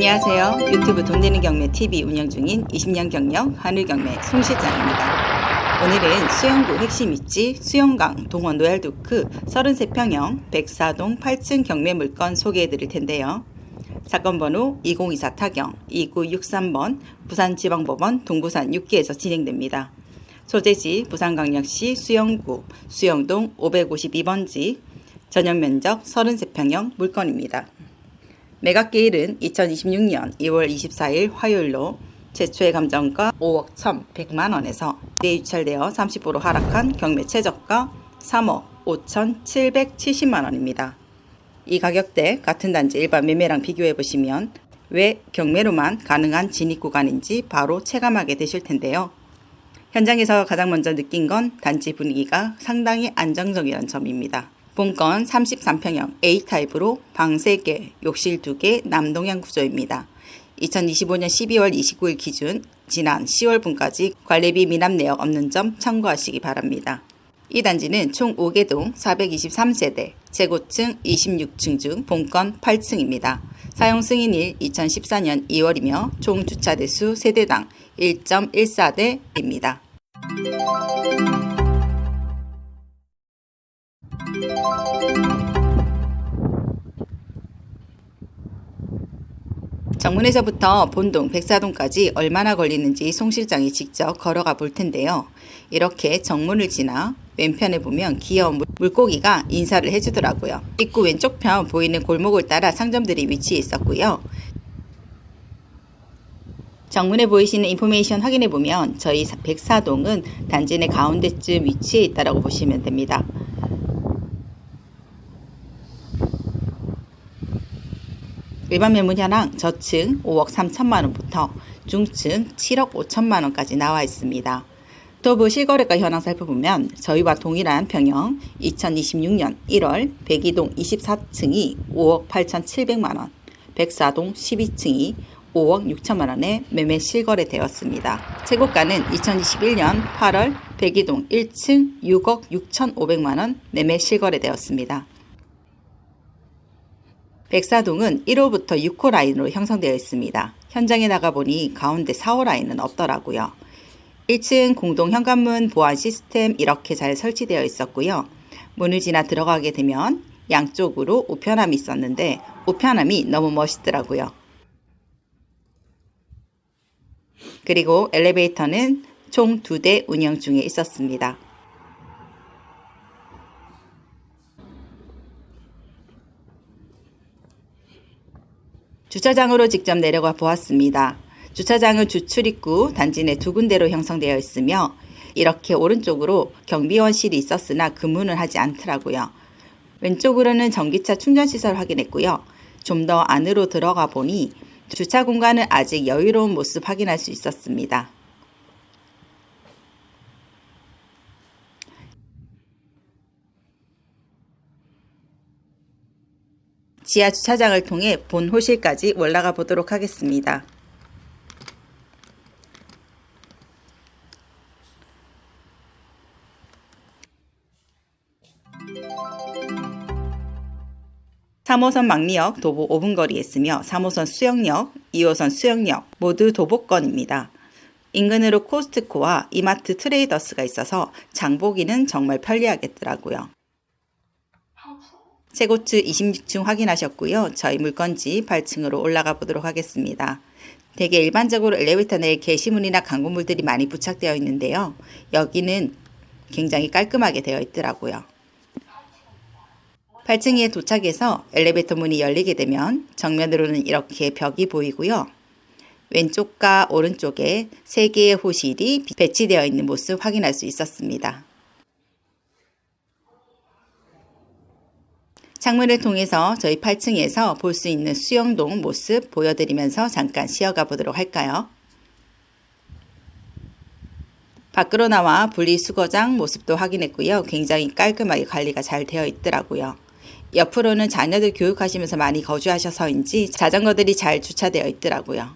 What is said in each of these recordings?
안녕하세요. 유튜브 돈 되는 경매 TV 운영 중인 20년 경력 하늘경매 송 실장입니다. 오늘은 수영구 핵심 입지 수영강 동원 노얄두크 33평형 104동 8층 경매 물건 소개해 드릴 텐데요. 사건 번호 2024 타경 2963번 부산지방법원 동부산 6기에서 진행됩니다. 소재지 부산광역시 수영구 수영동 552번지 전용 면적 33평형 물건입니다. 매각기일은 2026년 2월 24일 화요일로 최초의 감정가 5억 1,100만 원에서 내유찰되어 30% 하락한 경매 최저가 3억 5,770만 원입니다. 이 가격대 같은 단지 일반 매매랑 비교해 보시면 왜 경매로만 가능한 진입 구간인지 바로 체감하게 되실 텐데요. 현장에서 가장 먼저 느낀 건 단지 분위기가 상당히 안정적이라는 점입니다. 본건 33평형 A타입으로 방 3개, 욕실 2개, 남동향 구조입니다. 2025년 12월 29일 기준 지난 10월분까지 관리비 미납 내역 없는 점 참고하시기 바랍니다. 이 단지는 총 5개 동 423세대, 재고층 26층 중 본건 8층입니다. 사용 승인일 2014년 2월이며 총 주차 대수 세대당 1.14대입니다. 정문에서부터 본동 백사동까지 얼마나 걸리는지 송 실장이 직접 걸어가 볼 텐데요. 이렇게 정문을 지나 왼편에 보면 귀여운 물고기가 인사를 해주더라고요. 입구 왼쪽 편 보이는 골목을 따라 상점들이 위치해 있었고요. 정문에 보이시는 인포메이션 확인해 보면 저희 백사동은 단지 내 가운데쯤 위치해 있다고 보시면 됩니다. 일반 매물 현황 저층 5억 3천만 원부터 중층 7억 5천만 원까지 나와 있습니다. 도부 실거래가 현황 살펴보면 저희와 동일한 평형 2026년 1월 백이동 24층이 5억 8,700만 원, 백사동 12층이 5억 6천만 원에 매매 실거래되었습니다. 최고가는 2021년 8월 백이동 1층 6억 6,500만 원 매매 실거래되었습니다. 백사동은 1호부터 6호 라인으로 형성되어 있습니다. 현장에 나가보니 가운데 4호 라인은 없더라고요. 1층 공동 현관문 보안 시스템 이렇게 잘 설치되어 있었고요. 문을 지나 들어가게 되면 양쪽으로 우편함이 있었는데 우편함이 너무 멋있더라고요. 그리고 엘리베이터는 총 두 대 운영 중에 있었습니다. 주차장으로 직접 내려가 보았습니다. 주차장은 주출입구 단지 내 두 군데로 형성되어 있으며 이렇게 오른쪽으로 경비원실이 있었으나 근무는 하지 않더라고요. 왼쪽으로는 전기차 충전시설 확인했고요. 좀 더 안으로 들어가 보니 주차 공간은 아직 여유로운 모습 확인할 수 있었습니다. 지하 주차장을 통해 본 호실까지 올라가 보도록 하겠습니다. (3호선) 막리역 도보 5분 거리에 있으며 (3호선) 수영역 (2호선) 수영역 모두 도보권입니다. 인근으로 코스트코와 이마트 트레이더스가 있어서 장보기는 정말 편리하겠더라고요. 최고층 26층 확인하셨고요. 저희 물건지 8층으로 올라가 보도록 하겠습니다. 대개 일반적으로 엘리베이터 내에 게시물이나 광고물들이 많이 부착되어 있는데요. 여기는 굉장히 깔끔하게 되어 있더라고요. 8층에 도착해서 엘리베이터 문이 열리게 되면 정면으로는 이렇게 벽이 보이고요. 왼쪽과 오른쪽에 3개의 호실이 배치되어 있는 모습 확인할 수 있었습니다. 창문을 통해서 저희 8층에서 볼 수 있는 수영동 모습 보여드리면서 잠깐 쉬어가 보도록 할까요? 밖으로 나와 분리수거장 모습도 확인했고요. 굉장히 깔끔하게 관리가 잘 되어 있더라고요. 옆으로는 자녀들 교육하시면서 많이 거주하셔서인지 자전거들이 잘 주차되어 있더라고요.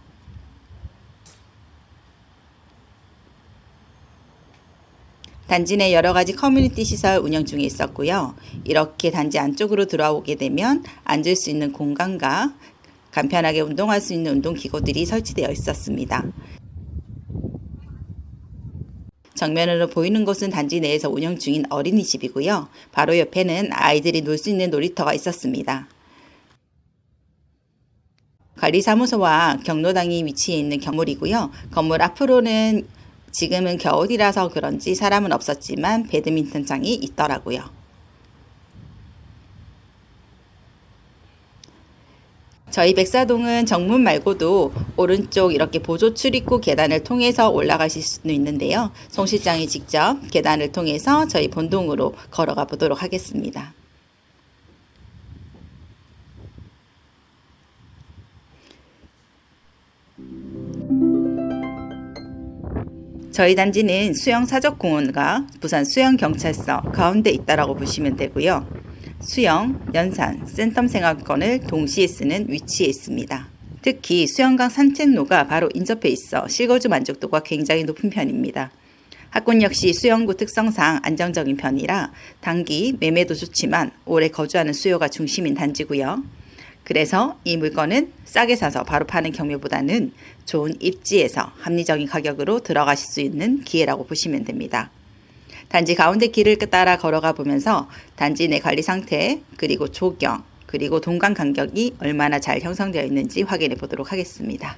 단지 내 여러 가지 커뮤니티 시설 운영 중에 있었고요. 이렇게 단지 안쪽으로 들어오게 되면 앉을 수 있는 공간과 간편하게 운동할 수 있는 운동기구들이 설치되어 있었습니다. 정면으로 보이는 곳은 단지 내에서 운영 중인 어린이집이고요. 바로 옆에는 아이들이 놀 수 있는 놀이터가 있었습니다. 관리사무소와 경로당이 위치해 있는 건물이고요. 건물 앞으로는 지금은 겨울이라서 그런지 사람은 없었지만 배드민턴장이 있더라고요. 저희 백사동은 정문 말고도 오른쪽 이렇게 보조 출입구 계단을 통해서 올라가실 수도 있는데요. 송 실장이 직접 계단을 통해서 저희 본동으로 걸어가 보도록 하겠습니다. 저희 단지는 수영 사적공원과 부산 수영경찰서 가운데 있다라고 보시면 되고요. 수영, 연산, 센텀 생활권을 동시에 쓰는 위치에 있습니다. 특히 수영강 산책로가 바로 인접해 있어 실거주 만족도가 굉장히 높은 편입니다. 학군 역시 수영구 특성상 안정적인 편이라 단기 매매도 좋지만 오래 거주하는 수요가 중심인 단지고요. 그래서 이 물건은 싸게 사서 바로 파는 경매보다는 좋은 입지에서 합리적인 가격으로 들어가실 수 있는 기회라고 보시면 됩니다. 단지 가운데 길을 따라 걸어가 보면서 단지 내 관리 상태, 그리고 조경, 그리고 동간 간격이 얼마나 잘 형성되어 있는지 확인해 보도록 하겠습니다.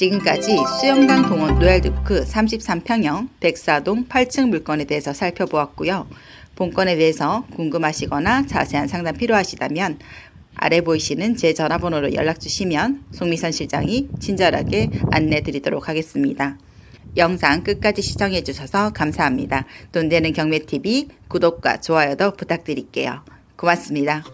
지금까지 수영당 동원 노얄두크 33평형 백사동 8층 물건에 대해서 살펴보았고요. 본건에 대해서 궁금하시거나 자세한 상담 필요하시다면 아래 보이시는 제 전화번호로 연락 주시면 송미선 실장이 친절하게 안내 드리도록 하겠습니다. 영상 끝까지 시청해 주셔서 감사합니다. 돈 되는 경매TV 구독과 좋아요도 부탁드릴게요. 고맙습니다.